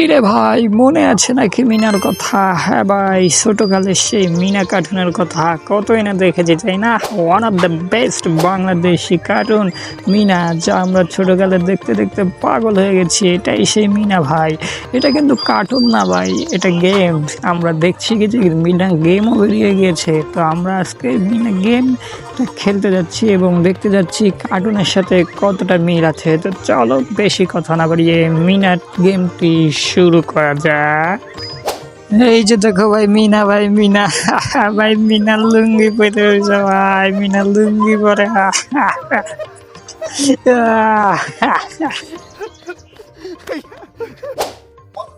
কিরে ভাই, মনে আছে নাকি মিনার কথা? হ্যাঁ ভাই ছোটকালের সেই মিনা কার্টুনের কথা। কতই না দেখেছি, তাই না? One of the best Bangladeshi cartoon Meena, যা আমরা ছোটকালে দেখতে দেখতে পাগল হয়ে গেছি। এটাই সেই মিনা ভাই। এটা কিন্তু কার্টুন না ভাই, এটা গেম আমরা দেখছি কি যে মিনা গেমও বেরিয়ে গিয়েছে। তো আমরা আজকে মিনা গেম খেলতে যাচ্ছি এবং দেখতে যাচ্ছি কার্টুনের সাথে কতটা মিল আছে। তো চলো বেশি কথা না বাড়িয়ে মিনাট গেমটি শুরু করা যাক। এই যে দেখো ভাই, মিনা ভাই মিনা। ভাই, মিনা লুঙ্গি পরে রয়েছে ভাই, মিনা লুঙ্গি পরে।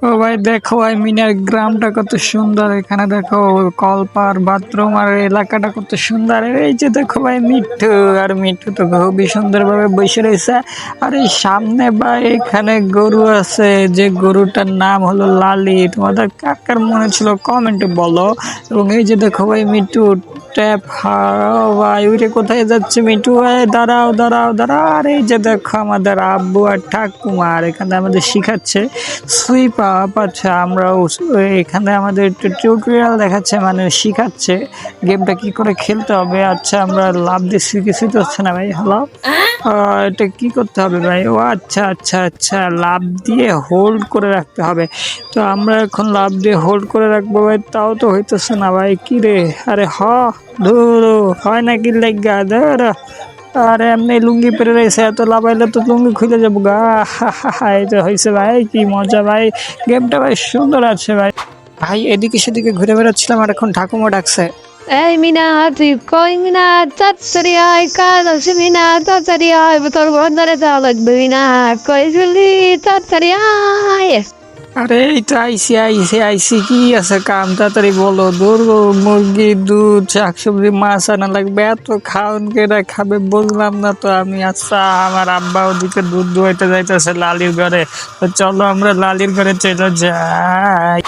ও ভাই, দেখো ভাই, মিনার গ্রামটা কত সুন্দর। এখানে দেখো, কলপার, বাথরুম আর এলাকাটা কত সুন্দর। এই যে দেখো ভাই, মিঠু, আর মিঠু তো খুবই সুন্দরভাবে বসে রয়েছে। আর এই সামনে ভাই, এখানে গরু আছে, যে গরুটার নাম হলো লালি। তোমাদের কাকার মনে ছিল কমেন্টে বলো। এবং এই যে দেখো ভাই, মিঠু, ট্যাপ, হাও ভাই ওইটা কোথায় যাচ্ছে মিঠু ভাই? দাঁড়াও দাঁড়াও দাঁড়াও। আর এই যে দেখো আমাদের আব্বু আর ঠাকুমা, আর এখানে আমাদের শিখাচ্ছে সুইপ আপ আচ্ছা আমরা এখানে আমাদের একটু টিউটোরিয়াল দেখাচ্ছে মানে শিখাচ্ছে। গেমটা কি করে খেলতে হবে? আচ্ছা আমরা লাভ দিচ্ছি কিছুই তো হচ্ছে না ভাই হ্যালো? এটা কি করতে হবে ভাই? ও আচ্ছা আচ্ছা আচ্ছা লাভ দিয়ে হোল্ড করে রাখতে হবে। তো আমরা এখন লাভ দিয়ে হোল্ড করে রাখব ভাই তাও তো হইতেছে না ভাই কি রে? আরে হ ধুর হয় নাকি লেগা? ধর। আরে এমনি লুঙ্গি পেরে রয়েছে, এত লাভাইলে তো লুঙ্গি খুলে যাব গা। এই তো হয়েছে ভাই, কি মজা ভাই। গেমটা ভাই সুন্দর আছে ভাই। ভাই, এদিকে সেদিকে ঘুরে বেড়াচ্ছিলাম আর এখন ঠাকুমা ডাকছে। এই মিনা, তুই কই মিনা? তাড়াতাড়ি আয় কাজ আছে মিনা তাড়াতাড়ি আয় তোর বন্ধরে যাওয়া লাগবে মিনা। কই চলি তাড়াতাড়ি আয় আরে এই তো আইসি আইসি আইসি, কি আছে কাম? তাড়াতাড়ি বলো দূর মুরগি, দুধ, শাকসবজি, মাছ আনা লাগবে, এত খাওন কেটা খাবে, বুঝলাম না তো আমি। আচ্ছা আমার আব্বা ওদিকে দুধ দুয়াইতে যাইতেছে লালির ঘরে। তো চলো আমরা লালির ঘরে চলে যাই।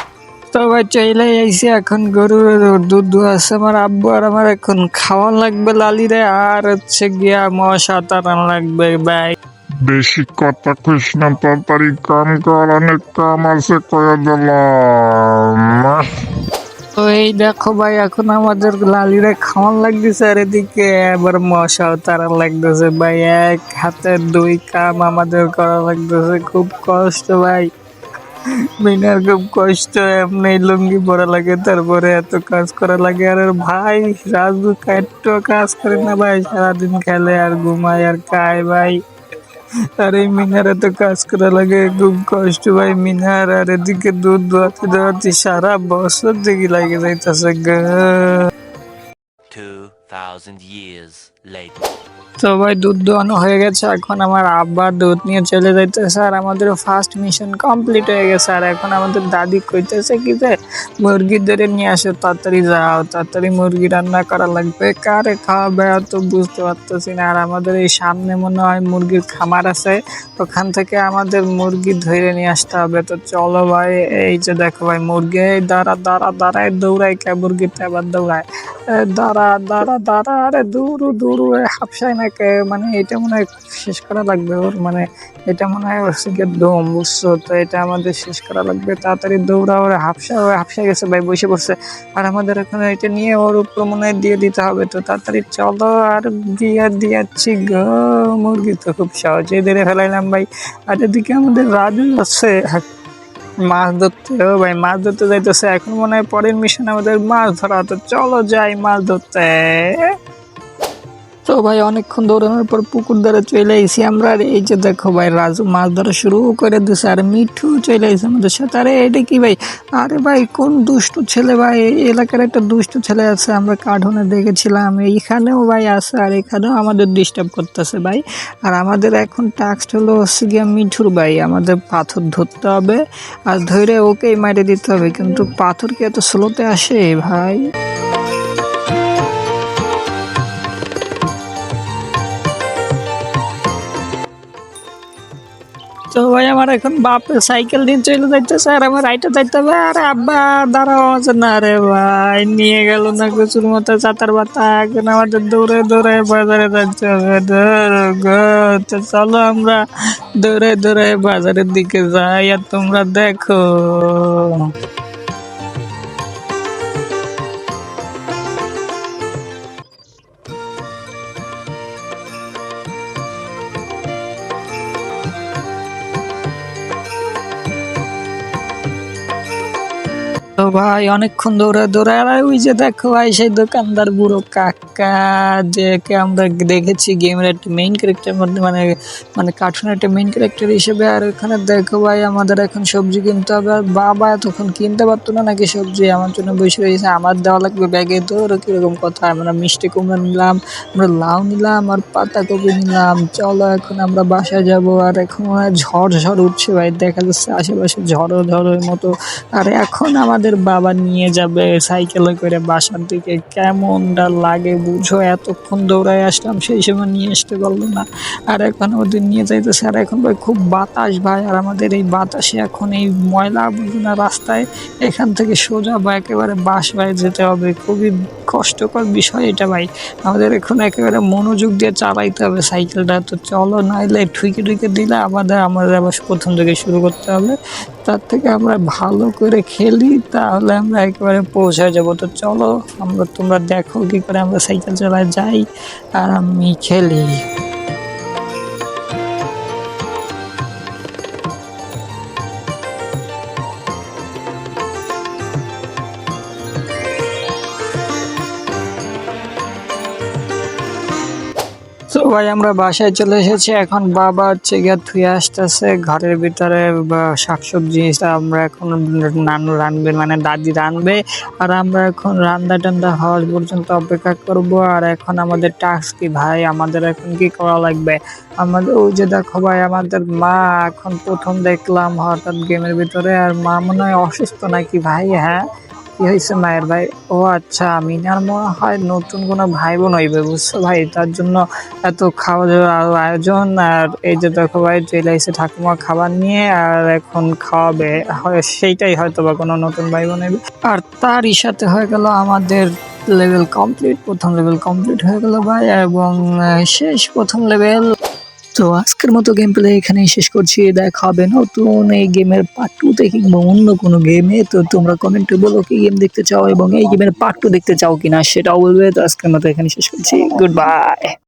তো ভাই, চলে আইসি এখন গরুর দুধ দুয়াছে আমার আব্বু আর আমার এখন খাওয়ান লাগবে লালিরে, আর হচ্ছে গিয়া মশা তাড়ান লাগবে, ভাই। বেশি কথা কইস না, তাড়াতাড়ি কাম কর, অনেক কাম আছে কয়ে দিলাম। এই দেখো ভাই, এখন আমাদের লালিরা খাওয়ান লাগতেছে আর এদিকে এবার মশাও তারা লাগতেছে ভাই, এক হাতে দুই কাম আমাদের করা লাগতেছে, খুব কষ্ট ভাই। মিনার খুব কষ্ট, এমনি লুঙ্গি পরা লাগে, তারপরে এত কাজ করা লাগে, আর ভাই রাজু কাজ করে না ভাই, সারাদিন খেলে আর ঘুমায় আর খায় ভাই। আর এই মিনার এত কাজ করা লাগে খুব কষ্ট ভাই মিনার। আর এদিকে দুধ দোয়াতে দোয়াতে সারা বছর দেখি লাগে যাইতেছে গা। 2,000 years. Later. তো ভাই দুধ দোয়ানো হয়ে গেছে, এখন আমার আব্বা দুধ নিয়ে চলে যাইতেছে, আর আমাদের ফার্স্ট মিশন কমপ্লিট হয়ে গেছে, আর এখন আমাদের দাদি কইতেছে কি যে মুরগি ধরে নিয়ে আসো, তাড়াতাড়ি যাও, তাড়াতাড়ি মুরগি রান্না করা লাগবে, কারে খাওয়াবে তো বুঝতে পারতেছি না, আর আমাদের এই সামনে মনে হয় মুরগির খামার আছে, ওখান থেকে আমাদের মুরগি ধরে নিয়ে আসতে হবে, তো চলো ভাই, এই যে দেখো ভাই, মুরগি দাঁড়া দাঁড়া, দাঁড়ায়, দৌড়ায়, কে মুরগিটা আবার দৌড়ায় দাঁড়া দাঁড়া দাঁড়া, আরে দূরু দূরু হাফসায় না মানে এটা মনে হয় শেষ করা লাগবে ওর মানে এটা মনে হয় ওর সিগের দম, বুঝছ? তো এটা আমাদের শেষ করা লাগবে। তাড়াতাড়ি দৌড়া, ওরা হাফসা ওরা হাফসা গেছে, ভাই বসে পড়ছে। আর আমাদের এখন এটা নিয়ে ওর উপর মনে হয় দিয়ে দিতে হবে। তো তাড়াতাড়ি চলো আর দিয়ে দিয়াচ্ছি গো, মুরগি তো খুব সহজে ধরে ফেলাইলাম, ভাই। আর এদিকে আমাদের রাজু আছে। মাছ ধরতে, ও ভাই, মাছ ধরতে যাইতেছে। এখন মনে হয় পরের মিশন আমাদের মাছ ধরা। তো চলো যাই মাছ ধরতে। তো ভাই, অনেকক্ষণ দৌড়ানোর পর পুকুর ধারে চলে আইসি আমরা। আর এই যে দেখো ভাই, রাজু মাছ ধরা শুরু করে দিছে আর মিঠু চলে আইসি আমাদের সাথে। আরে, এটা কি ভাই? আরে ভাই, কোন দুষ্টু ছেলে ভাই? এলাকার একটা দুষ্টু ছেলে আছে, আমরা কার্টুনে দেখেছিলাম। এইখানেও ভাই আছে আর এখানেও আমাদের ডিস্টার্ব করতেছে ভাই। আর আমাদের এখন টাস্ক হলো হচ্ছে গিয়া মিঠুর ভাই, আমাদের পাথর ধরতে হবে। আর ধরে ওকেই মারে দিতে হবে, কিন্তু পাথর কি এত স্লোতে আসে ভাই? তো ভাই আমার এখন বাপ সাইকেল নিয়ে চলে যাইতেছে, আর আমার রাইটে যাইতে হবে। আরে আব্বা, দাঁড়াও আছে না রে ভাই, নিয়ে গেল না কিছুর মতো চাতার বাতা এখন আমাদের দৌড়ে দৌড়ে বাজারে যাচ্ছে হবে। তো চলো আমরা দৌড়ে দৌড়ে বাজারের দিকে যাই, আর তোমরা দেখো। তো ভাই, অনেকক্ষণ দৌড়ে দৌড়ে আর ওই যে দেখো ভাই, সেই দোকানদার বুড়ো কাকা যে আমরা দেখেছি গেমের একটা মেইন ক্যারেক্টার মধ্যে মানে মানে কার্টুনের একটা মেইন ক্যারেক্টার হিসেবে। আর ওখানে দেখো ভাই, আমাদের এখন সবজি কিনতে হবে, আর বাবা এতক্ষণ কিনতে পারতো না নাকি সবজি? আমার জন্য বসে রয়েছে, আমার দেওয়া লাগবে ব্যাগে ওরা কীরকম কথা? আমরা মিষ্টি কুমড়া নিলাম, আমরা লাউ নিলাম, আর পাতাকপি নিলাম। চলো এখন আমরা বাসায় যাব, আর এখন ঝড় ঝড় উঠছে ভাই, দেখা যাচ্ছে আশেপাশে ঝড়ো ঝড়ের মতো। আর এখন আমাদের বাবা নিয়ে যাবে সাইকেলে করে বাসার দিকে। কেমনটা লাগে বুঝো? এতক্ষণ দৌড়ায় আসলাম, সেই সময় নিয়ে আসতে পারল না। আর এখন ওদের নিয়ে যাইতেছে। আর এখন ভাই খুব বাতাস ভাই। আর আমাদের এই বাতাসে এখন এই ময়লা আবর্জনা রাস্তায় এখান থেকে সোজা বা একেবারে বাস ভাই যেতে হবে। খুবই কষ্টকর বিষয় এটা ভাই। আমাদের এখন একেবারে মনোযোগ দিয়ে চালাইতে হবে সাইকেলটা। তো চলো, নাইলে ঠুকে ঠুকে দিলে আমাদের আমাদের আবার প্রথম থেকে শুরু করতে হবে। তার থেকে আমরা ভালো করে খেলি। তাহলে আমরা একেবারে পৌঁছে যাব। তো চলো, আমরা তোমরা দেখো কি করে আমরা সাইকেল চালায় যাই আর আমি খেলি। তো ভাই, আমরা বাসায় চলে এসেছি। এখন বাবা হচ্ছে গিয়ে ধুয়ে আসতেছে। ঘরের ভিতরে শাকসবজি আমরা এখন নানু রানবে মানে দাদি রানবে। আর আমরা এখন রান্দা টান্দা হওয়া পর্যন্ত অপেক্ষা করব। আর এখন আমাদের টাস্ক কি ভাই? আমাদের এখন কি করা লাগবে? আমাদের, ওই যে দেখো ভাই, আমাদের মা এখন প্রথম দেখলাম হঠাৎ গেমের ভিতরে। আর মা মনে হয় অসুস্থ নাকি ভাই? হ্যাঁ? কি হয়েছে মায়ের ভাই। ও আচ্ছা মিনার মনে হয় নতুন কোনো ভাই বোন হইবে, বুঝছ ভাই? তার জন্য এত খাওয়া দাওয়ার আয়োজন, আর এই যে দেখো ভাই, চলে এসে ঠাকুমা খাবার নিয়ে, আর এখন খাওয়াবে। সেইটাই হয়তো বা কোনো নতুন ভাই বোন হইবে। আর তারই সাথে হয়ে গেল আমাদের লেভেল কমপ্লিট প্রথম লেভেল কমপ্লিট হয়ে গেল ভাই, এবং শেষ প্রথম লেভেল তো আজকের মতো গেম প্লে এখানেই শেষ করছি। দেখা হবে নতুন এই গেমের পার্ট টুতে কিংবা অন্য কোনো গেমে তো তোমরা কমেন্টে বলো কি গেম দেখতে চাও এবং এই গেমের পার্ট টু দেখতে চাও কিনা, সেটাও বলবে। তো আজকের মতো এখানে শেষ করছি। Good bye